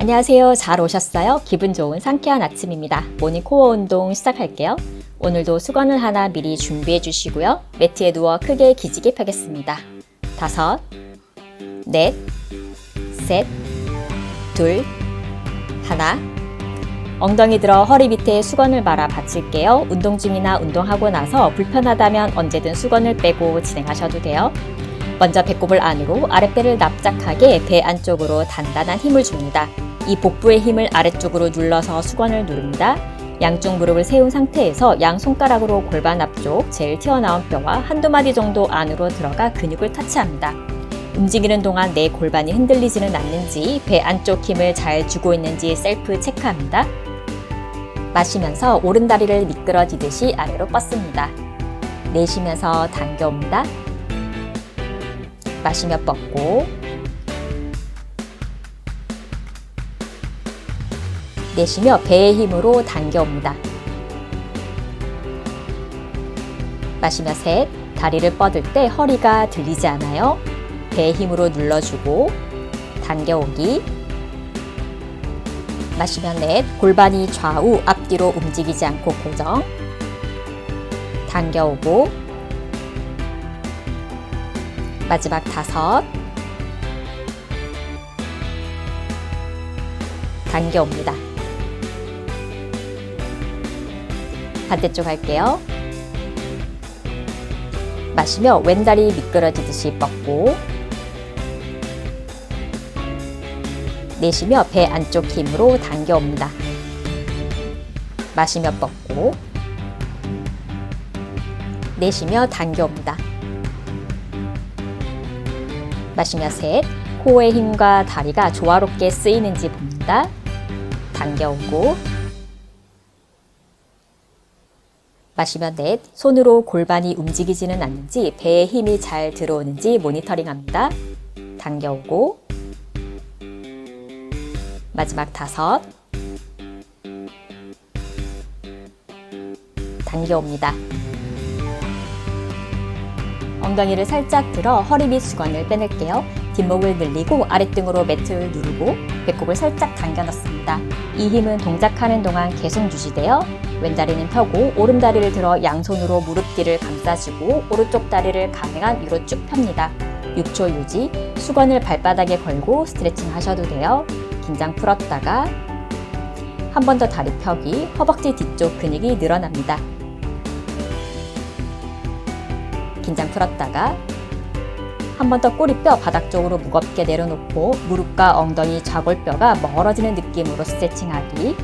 안녕하세요. 잘 오셨어요? 기분 좋은 상쾌한 아침입니다. 모닝 코어 운동 시작할게요. 오늘도 수건을 하나 미리 준비해 주시고요. 매트에 누워 크게 기지개 펴겠습니다. 다섯, 넷, 셋, 둘, 하나. 엉덩이 들어 허리 밑에 수건을 말아 받칠게요. 운동 중이나 운동하고 나서 불편하다면 언제든 수건을 빼고 진행하셔도 돼요. 먼저 배꼽을 안으로 아랫배를 납작하게 배 안쪽으로 단단한 힘을 줍니다. 이 복부의 힘을 아래쪽으로 눌러서 수건을 누릅니다. 양쪽 무릎을 세운 상태에서 양 손가락으로 골반 앞쪽 제일 튀어나온 뼈와 한두 마디 정도 안으로 들어가 근육을 터치합니다. 움직이는 동안 내 골반이 흔들리지는 않는지 배 안쪽 힘을 잘 주고 있는지 셀프 체크합니다. 마시면서 오른 다리를 미끄러지듯이 아래로 뻗습니다. 내쉬면서 당겨옵니다. 마시며 뻗고 내쉬며 배의 힘으로 당겨옵니다. 마시며 셋, 다리를 뻗을 때 허리가 들리지 않아요. 배의 힘으로 눌러주고 당겨오기. 마시며 넷, 골반이 좌우 앞뒤로 움직이지 않고 고정. 당겨오고 마지막 다섯. 당겨옵니다. 반대쪽 할게요. 마시며 왼다리 미끄러지듯이 뻗고 내쉬며 배 안쪽 힘으로 당겨옵니다. 마시며 뻗고 내쉬며 당겨옵니다. 마시며 셋, 코어의 힘과 다리가 조화롭게 쓰이는지 봅니다. 당겨오고 마시며 넷, 손으로 골반이 움직이지는 않는지 배에 힘이 잘 들어오는지 모니터링합니다. 당겨오고 마지막 다섯 당겨옵니다. 엉덩이를 살짝 들어 허리 밑 수건을 빼낼게요. 뒷목을 늘리고 아랫등으로 매트를 누르고 배꼽을 살짝 당겨 넣습니다. 이 힘은 동작하는 동안 계속 유지되어 왼다리는 펴고 오른다리를 들어 양손으로 무릎 뒤를 감싸주고 오른쪽 다리를 가능한 위로 쭉 펴니다. 6초 유지, 수건을 발바닥에 걸고 스트레칭 하셔도 돼요. 긴장 풀었다가 한 번 더 다리 펴기, 허벅지 뒤쪽 근육이 늘어납니다. 긴장 풀었다가 한 번 더 꼬리뼈 바닥 쪽으로 무겁게 내려놓고 무릎과 엉덩이 좌골뼈가 멀어지는 느낌으로 스트레칭하기.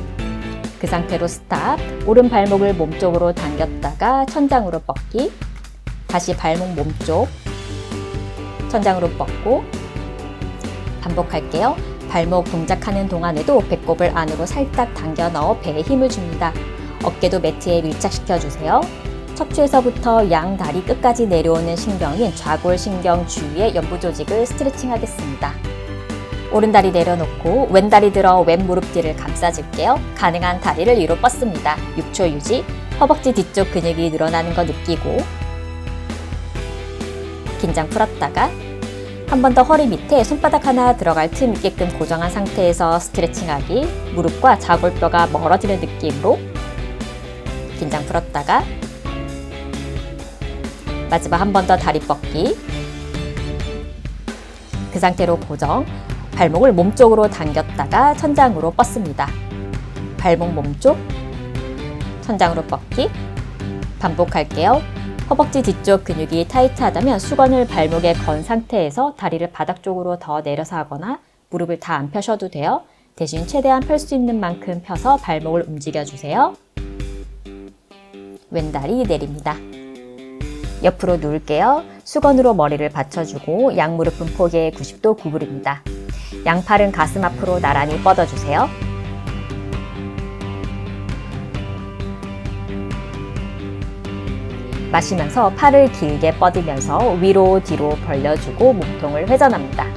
그 상태로 스탑. 오른 발목을 몸쪽으로 당겼다가 천장으로 뻗기. 다시 발목 몸쪽. 천장으로 뻗고. 반복할게요. 발목 동작하는 동안에도 배꼽을 안으로 살짝 당겨 넣어 배에 힘을 줍니다. 어깨도 매트에 밀착시켜 주세요. 척추에서부터 양 다리 끝까지 내려오는 신경인 좌골 신경 주위의 연부 조직을 스트레칭 하겠습니다. 오른 다리 내려놓고 왼 다리 들어 왼 무릎 뒤를 감싸줄게요. 가능한 다리를 위로 뻗습니다. 6초 유지. 허벅지 뒤쪽 근육이 늘어나는 거 느끼고 긴장 풀었다가 한 번 더 허리 밑에 손바닥 하나 들어갈 틈 있게끔 고정한 상태에서 스트레칭하기. 무릎과 좌골뼈가 멀어지는 느낌으로 긴장 풀었다가 마지막 한 번 더 다리 뻗기. 그 상태로 고정. 발목을 몸쪽으로 당겼다가 천장으로 뻗습니다. 발목 몸쪽, 천장으로 뻗기. 반복할게요. 허벅지 뒤쪽 근육이 타이트하다면 수건을 발목에 건 상태에서 다리를 바닥 쪽으로 더 내려서 하거나 무릎을 다 안 펴셔도 돼요. 대신 최대한 펼 수 있는 만큼 펴서 발목을 움직여 주세요. 왼다리 내립니다. 옆으로 누울게요. 수건으로 머리를 받쳐주고 양무릎은 폭에 90도 구부립니다. 양팔은 가슴 앞으로 나란히 뻗어주세요. 마시면서 팔을 길게 뻗으면서 위로 뒤로 벌려주고 몸통을 회전합니다.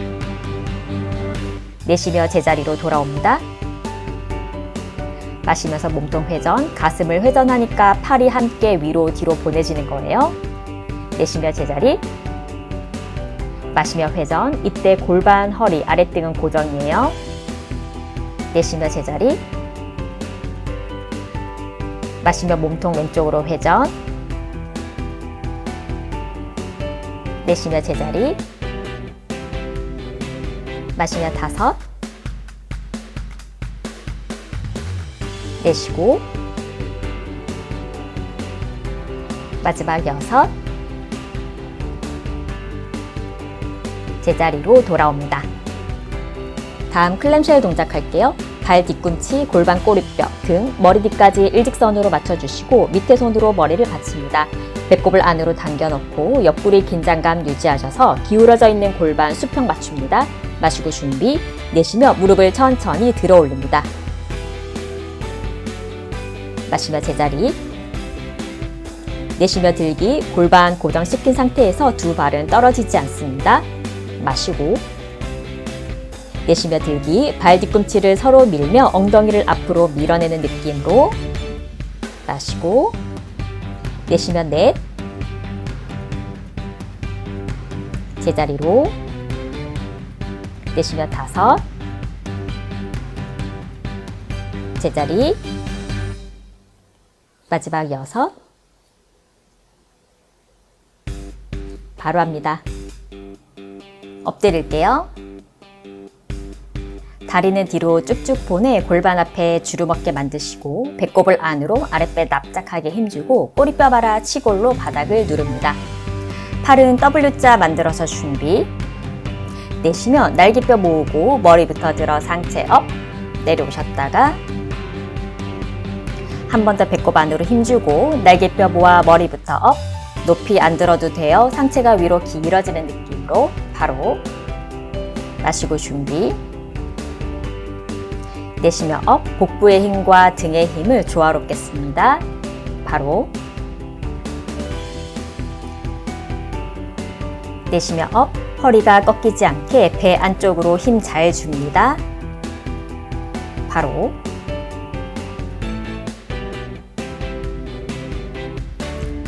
내쉬며 제자리로 돌아옵니다. 마시면서 몸통 회전, 가슴을 회전하니까 팔이 함께 위로 뒤로 보내지는 거예요. 내쉬며 제자리. 마시며 회전. 이때 골반, 허리, 아랫등은 고정이에요. 내쉬며 제자리. 마시며 몸통 왼쪽으로 회전. 내쉬며 제자리. 마시며 다섯. 내쉬고. 마지막 여섯. 제자리로 돌아옵니다. 다음 클램쉘 동작 할게요. 발 뒤꿈치, 골반 꼬리뼈, 등, 머리 뒤까지 일직선으로 맞춰주시고 밑에 손으로 머리를 받칩니다. 배꼽을 안으로 당겨 넣고 옆구리 긴장감 유지하셔서 기울어져 있는 골반 수평 맞춥니다. 마시고 준비, 내쉬며 무릎을 천천히 들어 올립니다. 마시며 제자리. 내쉬며 들기, 골반 고정시킨 상태에서 두 발은 떨어지지 않습니다. 마시고 내쉬며 들기, 발 뒤꿈치를 서로 밀며 엉덩이를 앞으로 밀어내는 느낌으로 마시고 내쉬며 넷 제자리로 내쉬며 다섯 제자리 마지막 여섯 바로 합니다. 엎드릴게요. 다리는 뒤로 쭉쭉 보내 골반 앞에 주름없게 만드시고 배꼽을 안으로 아랫배 납작하게 힘주고 꼬리뼈 바라 치골로 바닥을 누릅니다. 팔은 W자 만들어서 준비. 내쉬며 날개뼈 모으고 머리부터 들어 상체 업 내려오셨다가 한 번 더 배꼽 안으로 힘주고 날개뼈 모아 머리부터 업 높이 안 들어도 돼요. 상체가 위로 길어지는 느낌으로 바로 마시고 준비. 내쉬며 업, 복부의 힘과 등의 힘을 조화롭게 씁니다. 바로 내쉬며 업, 허리가 꺾이지 않게 배 안쪽으로 힘 잘 줍니다. 바로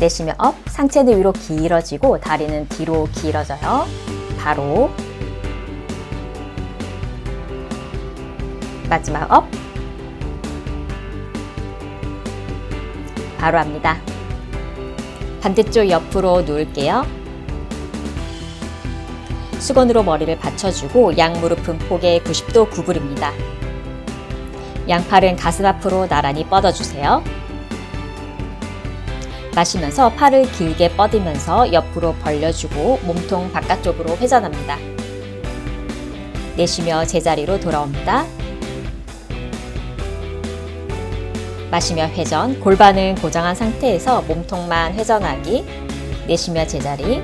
내쉬며 업, 상체는 위로 길어지고 다리는 뒤로 길어져요. 바로 마지막 업 바로 합니다. 반대쪽 옆으로 누울게요. 수건으로 머리를 받쳐주고 양 무릎은 폭에 90도 구부립니다. 양팔은 가슴 앞으로 나란히 뻗어주세요. 마시면서 팔을 길게 뻗으면서 옆으로 벌려주고 몸통 바깥쪽으로 회전합니다. 내쉬며 제자리로 돌아옵니다. 마시며 회전, 골반은 고정한 상태에서 몸통만 회전하기, 내쉬며 제자리,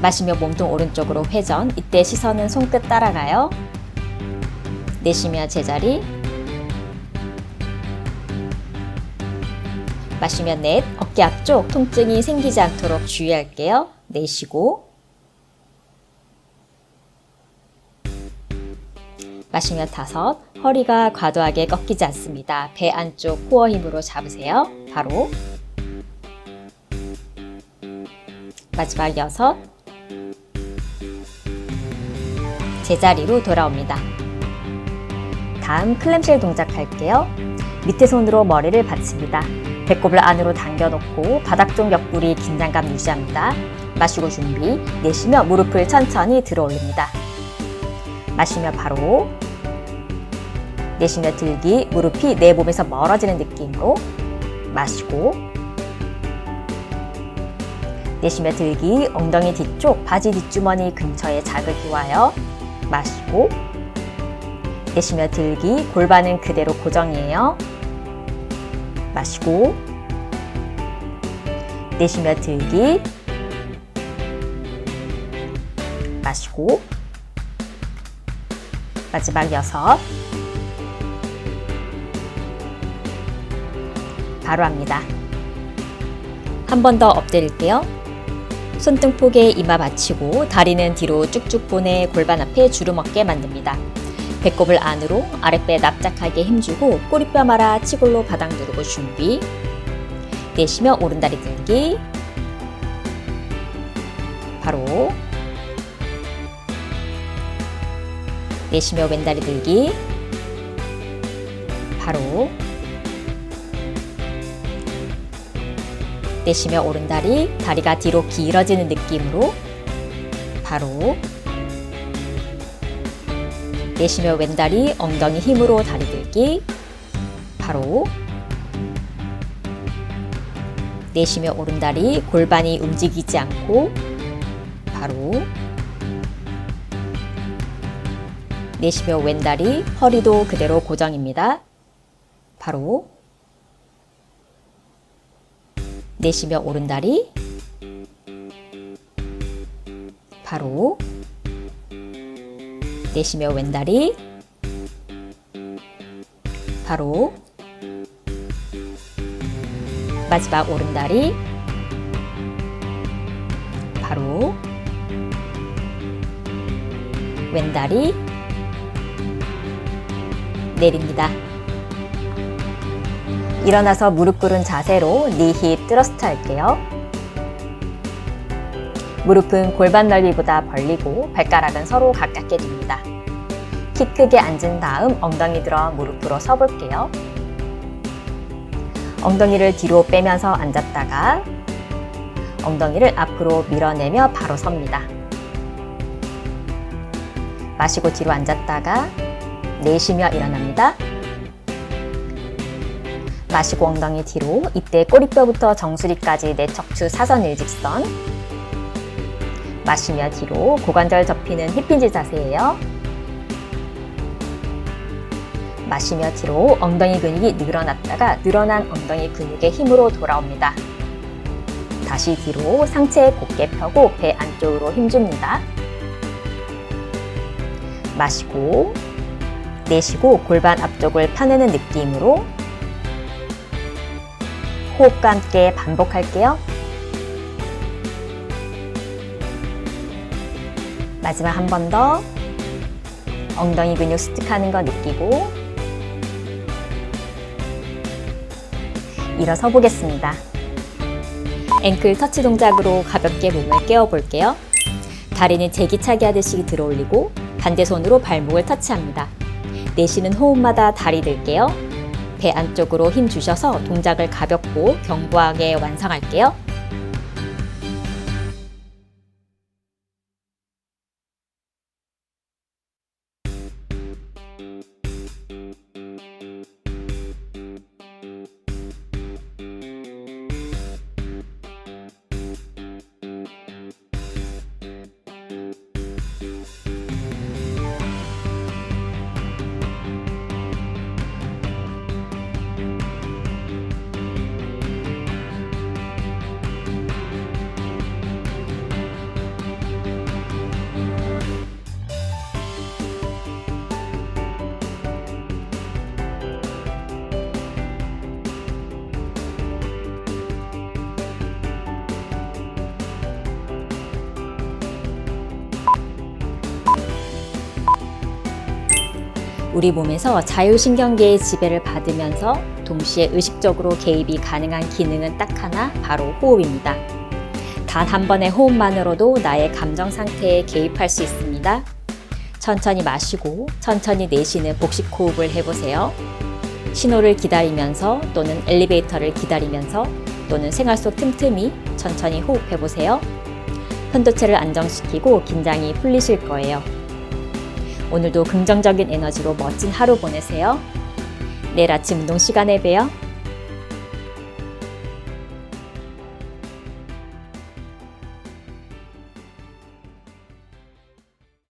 마시며 몸통 오른쪽으로 회전, 이때 시선은 손끝 따라가요. 내쉬며 제자리, 마시며 넷, 어깨 앞쪽 통증이 생기지 않도록 주의할게요. 내쉬고, 마시며 다섯, 허리가 과도하게 꺾이지 않습니다. 배 안쪽 코어 힘으로 잡으세요. 바로 마지막 여섯, 제자리로 돌아옵니다. 다음 클램쉘 동작 할게요. 밑에 손으로 머리를 받칩니다. 배꼽을 안으로 당겨놓고 바닥 쪽 옆구리 긴장감 유지합니다. 마시고 준비, 내쉬며 무릎을 천천히 들어 올립니다. 마시며 바로 내쉬며 들기, 무릎이 내 몸에서 멀어지는 느낌으로 마시고 내쉬며 들기, 엉덩이 뒤쪽, 바지 뒷주머니 근처에 자극이 와요. 마시고 내쉬며 들기, 골반은 그대로 고정이에요. 마시고 내쉬며 들기 마시고 마지막 여섯 바로 합니다. 한 번 더 엎드릴게요. 손등 폭에 이마 받치고 다리는 뒤로 쭉쭉 보내 골반 앞에 주름 없게 만듭니다. 배꼽을 안으로 아랫배 납작하게 힘주고 꼬리뼈 말아 치골로 바닥 누르고 준비. 내쉬며 오른다리 들기. 바로 내쉬며 왼다리 들기. 바로. 내쉬며 오른다리, 다리가 뒤로 길어지는 느낌으로. 바로. 내쉬며 왼다리, 엉덩이 힘으로 다리 들기. 바로. 내쉬며 오른다리, 골반이 움직이지 않고. 바로. 내쉬며 왼다리, 허리도 그대로 고정입니다. 바로. 내쉬며 오른다리. 바로. 내쉬며 왼다리. 바로. 마지막 오른다리. 바로. 왼다리. 내립니다. 일어나서 무릎 꿇은 자세로 니 힙 트러스트 할게요. 무릎은 골반 넓이보다 벌리고 발가락은 서로 가깝게 둡니다. 키 크게 앉은 다음 엉덩이 들어 무릎으로 서볼게요. 엉덩이를 뒤로 빼면서 앉았다가 엉덩이를 앞으로 밀어내며 바로 섭니다. 마시고 뒤로 앉았다가 내쉬며 일어납니다. 마시고 엉덩이 뒤로 이때 꼬리뼈부터 정수리까지 내 척추 사선 일직선 마시며 뒤로 고관절 접히는 힙힌지 자세예요. 마시며 뒤로 엉덩이 근육이 늘어났다가 늘어난 엉덩이 근육의 힘으로 돌아옵니다. 다시 뒤로 상체 곧게 펴고 배 안쪽으로 힘줍니다. 마시고 내쉬고 골반 앞쪽을 파내는 느낌으로 호흡과 함께 반복할게요. 마지막 한 번 더 엉덩이 근육 수축하는 거 느끼고 일어서 보겠습니다. 앵클 터치 동작으로 가볍게 몸을 깨워 볼게요. 다리는 제기차기 하듯이 들어 올리고 반대 손으로 발목을 터치합니다. 내쉬는 호흡마다 다리 들게요. 배 안쪽으로 힘 주셔서 동작을 가볍고 견고하게 완성할게요. 우리 몸에서 자율신경계의 지배를 받으면서 동시에 의식적으로 개입이 가능한 기능은 딱 하나, 바로 호흡입니다. 단 한 번의 호흡만으로도 나의 감정 상태에 개입할 수 있습니다. 천천히 마시고 천천히 내쉬는 복식 호흡을 해보세요. 신호를 기다리면서 또는 엘리베이터를 기다리면서 또는 생활 속 틈틈이 천천히 호흡해보세요. 편도체를 안정시키고 긴장이 풀리실 거예요. 오늘도 긍정적인 에너지로 멋진 하루 보내세요. 내일 아침 운동 시간에 봬요.